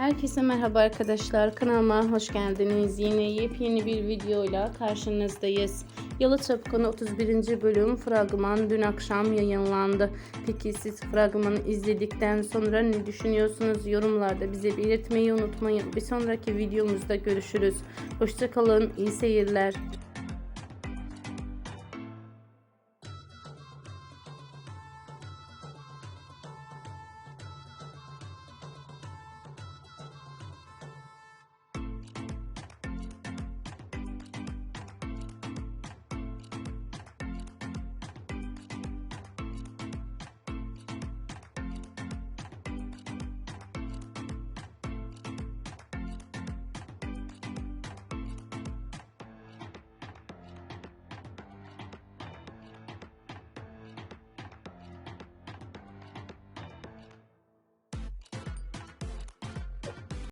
Herkese merhaba arkadaşlar. Kanalıma hoş geldiniz. Yine yepyeni bir videoyla karşınızdayız. Yalı Çapkını 31. bölüm fragman dün akşam yayınlandı. Peki siz fragmanı izledikten sonra ne düşünüyorsunuz? Yorumlarda bize belirtmeyi unutmayın. Bir sonraki videomuzda görüşürüz. Hoşçakalın. İyi seyirler.